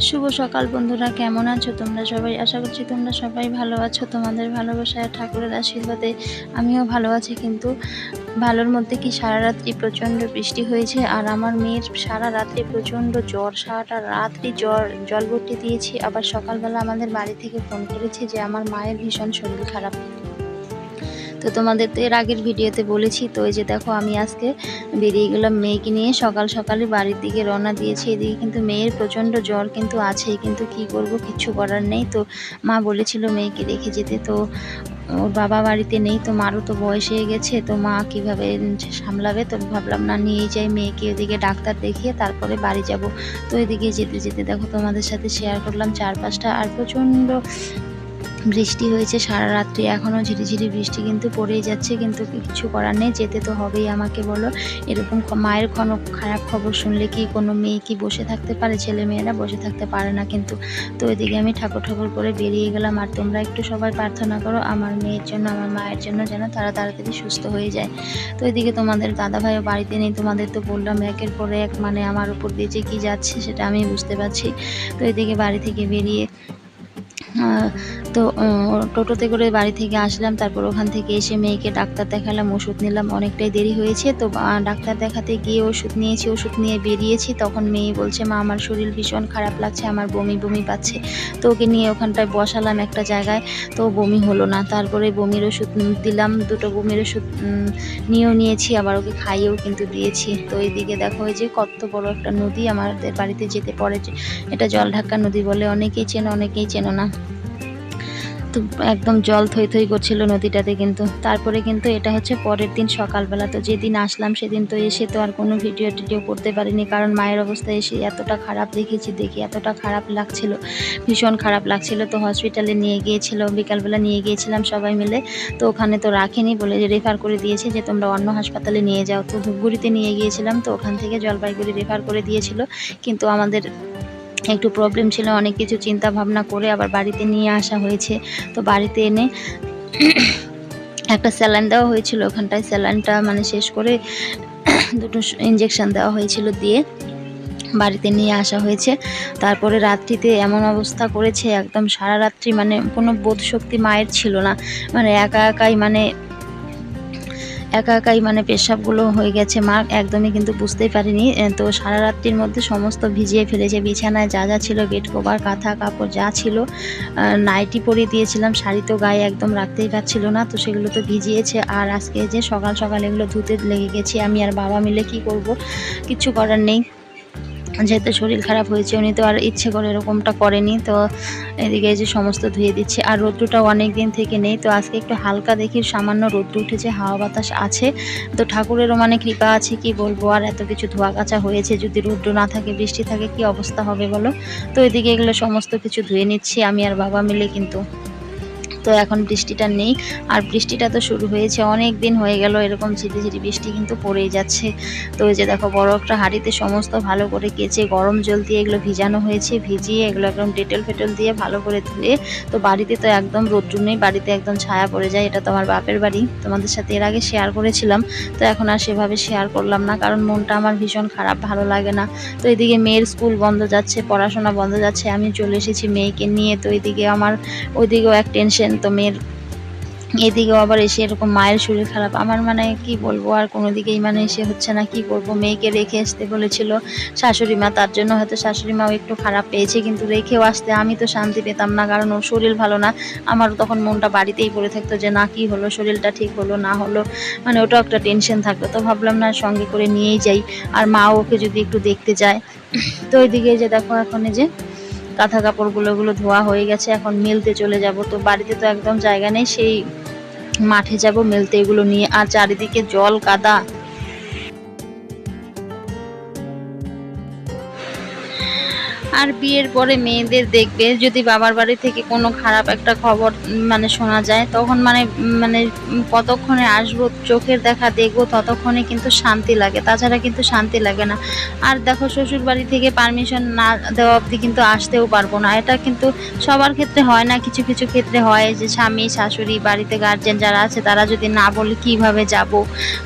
শুভ সকাল বন্ধুরা, কেমন আছো তোমরা সবাই? আশা করছি তোমরা সবাই ভালো আছো। তোমাদের ভালোবাসায় ঠাকুরের আশীর্বাদে আমিও ভালো আছি। কিন্তু ভালোর মধ্যে কি সারা রাত্রি প্রচণ্ড বৃষ্টি হয়েছে? আর আমার মেয়ের সারা রাত্রি প্রচণ্ড জ্বর, সারাটা রাত্রি জ্বর, জল ভর্তি দিয়েছি। আবার সকালবেলা আমাদের বাড়ি থেকে ফোন করেছে যে আমার মায়ের ভীষণ শরীর খারাপ। তো তোমাদের তো এর আগের ভিডিওতে বলেছি, তো এই যে দেখো আমি আজকে বেরিয়ে গেলাম মেয়েকে নিয়ে। সকাল সকালে বাড়ির দিকে রওনা দিয়েছি, এদিকে কিন্তু মেয়ের প্রচণ্ড জ্বর কিন্তু আছেই, কিন্তু কি করব কিচ্ছু করার নেই। তো মা বলেছিল মেয়েকে রেখে যেতে, তো ওর বাবা বাড়িতে নেই, তো মারও তো বয়স হয়ে গেছে, তো মা কীভাবে সামলাবে? তো ভাবলাম না নিয়ে যাই, মেয়েকে ওদিকে ডাক্তার দেখিয়ে তারপরে বাড়ি যাব। তো এদিকে যেতে যেতে দেখো তোমাদের সাথে শেয়ার করলাম চারপাশটা আর প্রচণ্ড বৃষ্টি হয়েছে, সারা রাত্রি এখনও ঝিরিঝিরি বৃষ্টি কিন্তু পড়েই যাচ্ছে, কিন্তু কিছু করার নেই, যেতে তো হবেই আমাকে বলো। এরকম মায়ের কোনো খারাপ খবর শুনলে কি কোনো মেয়ে কি বসে থাকতে পারে? ছেলে মেয়েরা বসে থাকতে পারে না কিন্তু। তো ওইদিকে আমি ঠাকুর ঠাকুর করে বেরিয়ে গেলাম, আর তোমরা একটু সবাই প্রার্থনা করো, আমার মেয়ের জন্য, আমার মায়ের জন্য যেন তারা তাড়াতাড়ি সুস্থ হয়ে যায়। তো এদিকে তোমাদের দাদা ভাইও বাড়িতে নেই, তোমাদের তো বললাম একের পর এক মানে আমার উপর দিয়ে যে কী যাচ্ছে সেটা আমি বুঝতে পারছি। তো এদিকে বাড়ি থেকে বেরিয়ে তো টোটোতে করে বাড়ি থেকে আসলাম, তারপর ওখান থেকে এসে মেয়েকে ডাক্তার দেখালাম, ওষুধ নিলাম, অনেকটাই দেরি হয়েছে, তো ডাক্তার দেখাতে গিয়ে ওষুধ নিয়েছি, ওষুধ নিয়ে বেরিয়েছি, তখন মেয়ে বলছে, মা, আমার শরীর ভীষণ খারাপ লাগছে, আমার বমি বমি পাচ্ছে। তো ওকে নিয়ে ওখানটায় বসালাম একটা জায়গায়, তো বমি হলো না, তারপরে বমির ওষুধ দিলাম, দুটো বমির ওষুধ নিয়েও নিয়েছি, আবার ওকে খাইয়েও কিন্তু দিয়েছি। তো এইদিকে দেখো এই যে কত বড় একটা নদী, আমাদের বাড়িতে যেতে পড়ে এটা জলঢাকা নদী বলে, অনেকেই চেনো অনেকেই চেনো না। তো একদম জল থই থই করছিল নদীটাতে কিন্তু। তারপরে কিন্তু এটা হচ্ছে পরের দিন সকালবেলা। তো যেদিন আসলাম সেদিন তো এসে তো আর কোনো ভিডিও টিডিও করতে পারিনি, কারণ মায়ের অবস্থা এসে এতটা খারাপ দেখেছি, দেখি এতটা খারাপ লাগছিল, ভীষণ খারাপ লাগছিল। তো হসপিটালে নিয়ে গিয়েছিল, বিকালবেলা নিয়ে গিয়েছিলাম সবাই মিলে। তো ওখানে তো রাখেনি বলে রেফার করে দিয়েছে যে তোমরা অন্য হাসপাতালে নিয়ে যাও। তো ধূপগুড়িতে নিয়ে গিয়েছিলাম, তো ওখান থেকে জলপাইগুড়ি রেফার করে দিয়েছিল। কিন্তু আমাদের একটু প্রবলেম ছিল, অনেক কিছু চিন্তা ভাবনা করে আবার বাড়িতে নিয়ে আসা হয়েছে। তো বাড়িতে এনে একটা স্যালাইন দেওয়া হয়েছিল, ওখানটায় স্যালাইনটা মানে শেষ করে দুটো ইঞ্জেকশন দেওয়া হয়েছিল দিয়ে বাড়িতে নিয়ে আসা হয়েছে। তারপরে রাত্রিতে এমন অবস্থা করেছে, একদম সারা রাত্রি মানে কোনো বোধ শক্তি মায়ের ছিল না। মানে একা একাই মানে একা একাই মানে পেশাবগুলো হয়ে গেছে। মা একদমই কিন্তু বুঝতেই পারিনি। তো সারা রাত্রির মধ্যে সমস্ত ভিজিয়ে ফেলেছে। বিছানায় যা যা ছিল বেড কভার, কাঁথা, কাপড় যা ছিল নাইটি পরে দিয়েছিলাম। শাড়ি তো গায়ে একদম রাখতেই পারছিল না, তো সেগুলো তো ভিজিয়েছে। আর আজকে যে সকাল সকাল এগুলো ধুতে লেগে গেছি আমি আর বাবা মিলে কি করব, কিছু করার নেই। যেহেতু শরীর খারাপ হয়েছে, উনি তো আর ইচ্ছে করে এরকমটা করেনি, তো এদিকে যে সমস্ত ধুয়ে দিচ্ছে। আর রোদ্রুটাও অনেক দিন থেকে নেই, তো আজকে একটু হালকা দেখি, সামান্য রোদ্রু উঠেছে, হাওয়া বাতাস আছে। তো ঠাকুরেরও মানে কৃপা আছে, কি বলব, আর এত কিছু ধোয়া কাচা হয়েছে, যদি রৌদ্র না থাকে, বৃষ্টি থাকে, কি অবস্থা হবে বলো? তো এদিকে এগুলো সমস্ত কিছু ধুয়ে নিচ্ছি, আমি আর বাবা মিলে কিন্তু। তো এখন বৃষ্টিটা নেই। আর বৃষ্টিটা তো শুরু হয়েছে, অনেক দিন হয়ে গেল এরকম ঝিরি ঝিরি বৃষ্টি কিন্তু পড়েই যাচ্ছে। তো এই যে দেখো, বড় একটা হাঁড়িতে সমস্ত ভালো করে কেচে গরম জল দিয়ে এগুলো ভিজানো হয়েছে। ভিজিয়ে এগুলো একদম ডেটেল ফেটেল দিয়ে ভালো করে ধুয়ে, তো বাড়িতে তো একদম রোদ্রু নেই, বাড়িতে একদম ছায়া পড়ে যায়, এটা তো আমার বাপের বাড়ি। তোমাদের সাথে এর আগে শেয়ার করেছিলাম, তো এখন আর সেভাবে শেয়ার করলাম না, কারণ মনটা আমার ভীষণ খারাপ, ভালো লাগে না। তো এদিকে মেয়ের স্কুল বন্ধ যাচ্ছে, পড়াশোনা বন্ধ যাচ্ছে, আমি চলে এসেছি মেয়েকে নিয়ে, তো এদিকে আমার, ওইদিকেও এক টেনশন তো মেয়ের এদিকেও আবার এসে এরকম মায়ের শরীর খারাপ। আমার মানে কি বলব, আর কোনো দিকেই মানে এসে হচ্ছে না, কি করব মেয়েকে রেখে আসতে বলেছিল শাশুড়ি মা, তার জন্য হয়তো শাশুড়ি মাও একটু খারাপ পেয়েছে, কিন্তু রেখেও আসতে আমি তো শান্তি পেতাম না, কারণ ওর শরীর ভালো না। আমারও তখন মনটা বাড়িতেই পড়ে থাকতো যে, না, কি হলো? শরীরটা ঠিক হলো, না হলো? মানে ওটাও একটা টেনশন থাকতো। তো ভাবলাম, না, সঙ্গে করে নিয়েই যাই। আর মাও ওকে যদি একটু দেখতে যায়। তো ওইদিকে যে দেখো, এখন যে কাঁথা কাপড়গুলো গুলো ধোয়া হয়ে গেছে, এখন মেলতে চলে যাব। তো বাড়িতে তো একদম জায়গা নেই, সেই মাঠে যাব, মেলতে এগুলো নিয়ে। আর চারিদিকে জল, কাদা আর বিয়ের পরে মেয়েদের দেখবে, যদি বাবার বাড়ি থেকে কোনো খারাপ একটা খবর মানে শোনা যায়, তখন মানে মানে কতক্ষণে আসব, চোখের দেখা দেখব, ততক্ষণে কিন্তু শান্তি লাগে। তাছাড়া কিন্তু শান্তি লাগে না। আর দেখো, শ্বশুর বাড়ি থেকে পারমিশন না দেওয়া অবধি কিন্তু আসতেও পারব না। এটা কিন্তু সবার ক্ষেত্রে হয় না, কিছু কিছু ক্ষেত্রে হয় যে স্বামী, শাশুড়ি, বাড়িতে গার্জেন যারা আছে, তারা যদি না বলে কীভাবে যাব?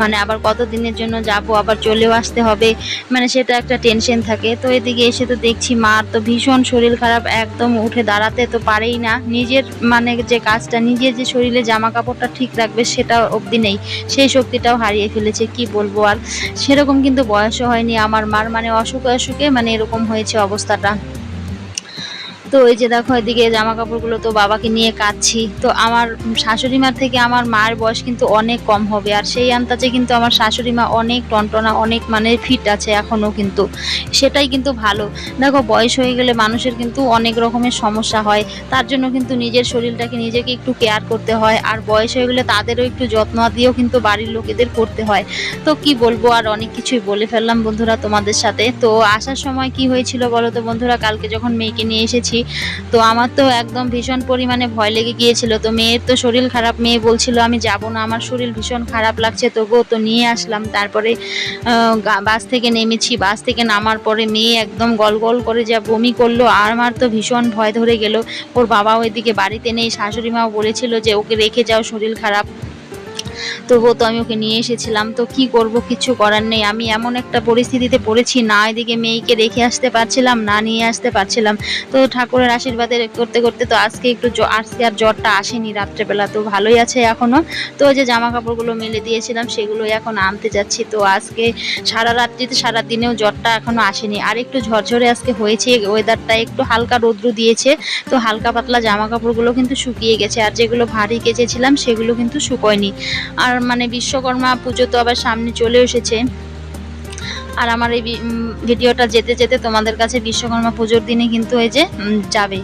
মানে আবার কত দিনের জন্য যাব? আবার চলেও আসতে হবে? মানে সেটা একটা টেনশন থাকে। তো এদিকে এসে তো দেখছি মা তো ভীষণ শরীর খারাপ, একদম উঠে দাঁড়াতে তো পারেই না। নিজের মানে যে কাজটা, নিজের যে শরীরে জামা কাপড়টা ঠিক রাখবে সেটা অবধি নেই। সেই শক্তিটাও হারিয়ে ফেলেছে, কি বলব আর? সেরকম কিন্তু বয়সও হয়নি আমার মার মানে অসুখে অসুখে মানে এরকম হয়েছে অবস্থাটা। তো এই যে দেখো এদিকে জামা কাপড়গুলো তো বাবাকে নিয়ে কাচ্ছি তো আমার শাশুড়ি মার থেকে আমার মায়ের বয়স কিন্তু অনেক কম হবে। আর সেই আন্দাজে কিন্তু আমার শাশুড়ি মা অনেক টনটনা, অনেক মানে ফিট আছে এখনও কিন্তু। সেটাই কিন্তু ভালো। দেখো বয়স হয়ে গেলে মানুষের কিন্তু অনেক রকমের সমস্যা হয়। তার জন্য কিন্তু নিজের শরীরটাকে নিজেকে একটু কেয়ার করতে হয়। আর বয়স হয়ে গেলে তাদেরও একটু যত্ন দিয়েও কিন্তু বাড়ির লোকেদের করতে হয়। তো কি বলব আর অনেক কিছুই বলে ফেললাম বন্ধুরা তোমাদের সাথে। তো আসার সময় কি হয়েছিল বলো তো বন্ধুরা? কালকে যখন মেয়েকে নিয়ে এসেছি তো আমার তো একদম ভীষণ পরিমাণে ভয় লেগে গিয়েছিল। তো মেয়ের তো শরীর খারাপ, মেয়ে বলছিল, আমি যাব না, আমার শরীর ভীষণ খারাপ লাগছে, তবুও তো নিয়ে আসলাম। তারপরে বাস থেকে নেমেছি। বাস থেকে নামার পরে মেয়ে একদম গল গল করে যা বমি করল, আর আমার তো ভীষণ ভয় ধরে গেল। ওর বাবা ওইদিকে বাড়িতে নেই শাশুড়ি মাও বলেছিল যে, ওকে রেখে যাও, শরীর খারাপ। তবুও তো আমি ওকে নিয়ে এসেছিলাম। তো কি করব? কিছু করার নেই। আমি এমন একটা পরিস্থিতিতে পড়েছি, না এদিকে মেয়েকে রেখে আসতে পারছিলাম, না নিয়ে আসতে পারছিলাম। তো ঠাকুরের আশীর্বাদে করতে করতে তো আজকে একটু আজকে আর জ্বরটা আসেনি রাত্রেবেলা। তো ভালোই আছে এখনও তো যে জামা কাপড়গুলো মেলে দিয়েছিলাম, সেগুলোই এখন আনতে যাচ্ছি। তো আজকে সারা রাত্রিতে সারা দিনেও জ্বরটা এখনও আসেনি। আর একটু ঝরঝরে আজকে হয়েছে ওয়েদারটা একটু হালকা রৌদ্র দিয়েছে। তো হালকা পাতলা জামা কাপড়গুলো কিন্তু শুকিয়ে গেছে। আর যেগুলো ভারী কেচেছিলাম, সেগুলো কিন্তু শুকোয়নি। আর মানে বিশ্বকর্মা পুজো তো আবার সামনে চলে এসেছে। আর আমার এই ভিডিওটা যেতে যেতে তোমাদের কাছে বিশ্বকর্মা পুজোর দিনে কিন্তু এই যে যাবে।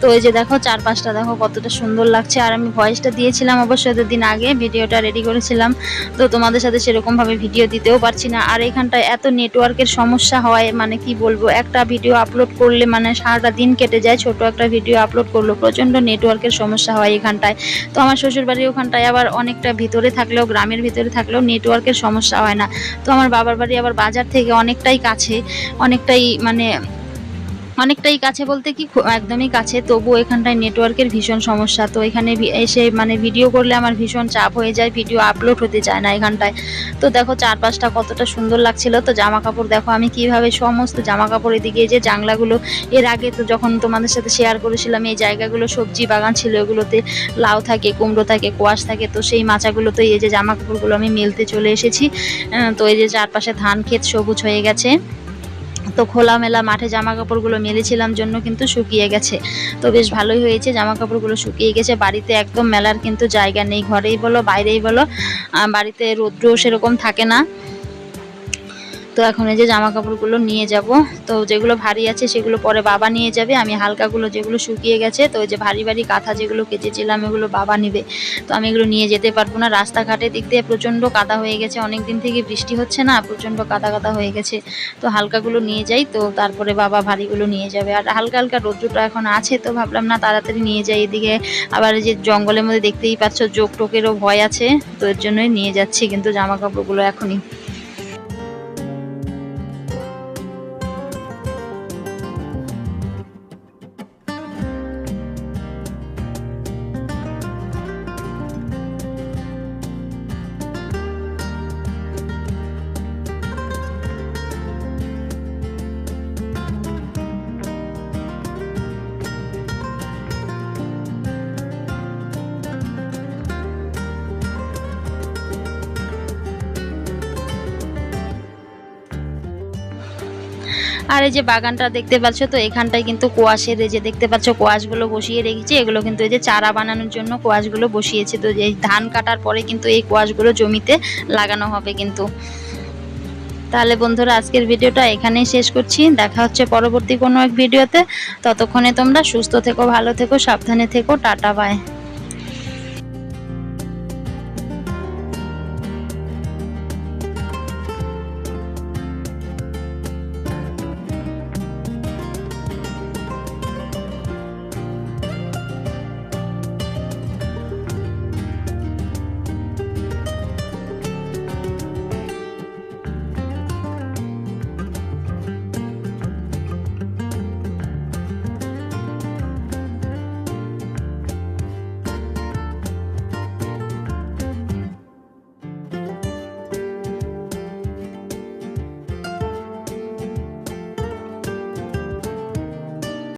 তো এই যে দেখো, চারপাশটা দেখো, কতটা সুন্দর লাগছে। আর আমি ভয়েসটা দিয়েছিলাম অবশ্যই দিন আগে, ভিডিওটা রেডি করেছিলাম। তো তোমাদের সাথে সেরকমভাবে ভিডিও দিতেও পারছি না। আর এখানটায় এত নেটওয়ার্কের সমস্যা হয় মানে কি বলব, একটা ভিডিও আপলোড করলে মানে সারাটা দিন কেটে যায়, ছোট একটা ভিডিও আপলোড করল, প্রচণ্ড নেটওয়ার্কের সমস্যা হয় এখানটায়। তো আমার শ্বশুরবাড়ির ওখানটায় আবার অনেকটা ভিতরে থাকলেও, গ্রামের ভিতরে থাকলেও নেটওয়ার্কের সমস্যা হয় না। তো আমার বাবার বাড়ি আবার বাজার থেকে অনেকটাই কাছে অনেকটাই মানে অনেকটাই কাছে বলতে কি একদমই কাছে। তবু এখানটায় নেটওয়ার্কের ভীষণ সমস্যা। তো এখানে এসে মানে ভিডিও করলে আমার ভীষণ চাপ হয়ে যায় ভিডিও আপলোড হতে চায় না এখানটায়। তো দেখো চারপাশটা কতটা সুন্দর লাগছিল। তো জামা কাপড় দেখো আমি কীভাবে সমস্ত জামা কাপড় এদিকে যে জাংলাগুলো এর আগে তো যখন তোমাদের সাথে শেয়ার করেছিলাম, এই জায়গাগুলো সবজি বাগান ছিল, এগুলোতে লাউ থাকে, কুমড়ো থাকে, কোয়াশ থাকে, তো সেই মাচাগুলোতে এই যে জামা কাপড়গুলো আমি মেলতে চলে এসেছি। তো এই যে চারপাশে ধান, ক্ষেত সবুজ হয়ে গেছে। তো খোলামেলা মাঠে জামা কাপড়গুলো মেলেছিলাম জন্য কিন্তু শুকিয়ে গেছে। তো বেশ ভালোই হয়েছে জামা কাপড়গুলো শুকিয়ে গেছে। বাড়িতে একদম মেলার কিন্তু জায়গা নেই, ঘরেই বলো, বাইরেই বলো বাড়িতে রৌদ্র সেরকম থাকে না। তো এখন এই যে জামা কাপড়গুলো নিয়ে যাব। তো যেগুলো ভারী আছে সেগুলো পরে বাবা নিয়ে যাবে। আমি হালকাগুলো যেগুলো শুকিয়ে গেছে, তো ওই যে ভারী ভারী কাঁথা যেগুলো কেচেছিলাম, এগুলো বাবা নেবে। তো আমি এগুলো নিয়ে যেতে পারব না। রাস্তাঘাটের দিক দিয়ে প্রচণ্ড কাদা হয়ে গেছে। অনেক দিন থেকে বৃষ্টি হচ্ছে না, প্রচণ্ড কাদা কাদা হয়ে গেছে। তো হালকাগুলো নিয়ে যাই, তো তারপরে বাবা ভারীগুলো নিয়ে যাবে। আর হালকা হালকা রৌদ্রটা এখন আছে, তো ভাবলাম না তাড়াতাড়ি নিয়ে যাই। এদিকে আবার এই যে জঙ্গলের মধ্যে দেখতেই পাচ্ছ যোগ টোকেরও ভয় আছে। তো এর জন্যই নিয়ে যাচ্ছি কিন্তু জামা কাপড়গুলো এখনই। আর এই যে বাগানটা দেখতে পাচ্ছ, তো এখানটায় কিন্তু কোয়াশের এই যে দেখতে পাচ্ছ, কোয়াশগুলো বসিয়ে রেখেছি। এগুলো কিন্তু এই যে চারা বানানোর জন্য কোয়াশগুলো বসিয়েছে। তো এই ধান কাটার পরে কিন্তু এই কোয়াশগুলো জমিতে লাগানো হবে কিন্তু। তাহলে বন্ধুরা, আজকের ভিডিওটা এখানেই শেষ করছি। দেখা হচ্ছে পরবর্তী কোনো এক ভিডিওতে। ততক্ষণে তোমরা সুস্থ থেকো, ভালো থেকো, সাবধানে থেকো। Tata bye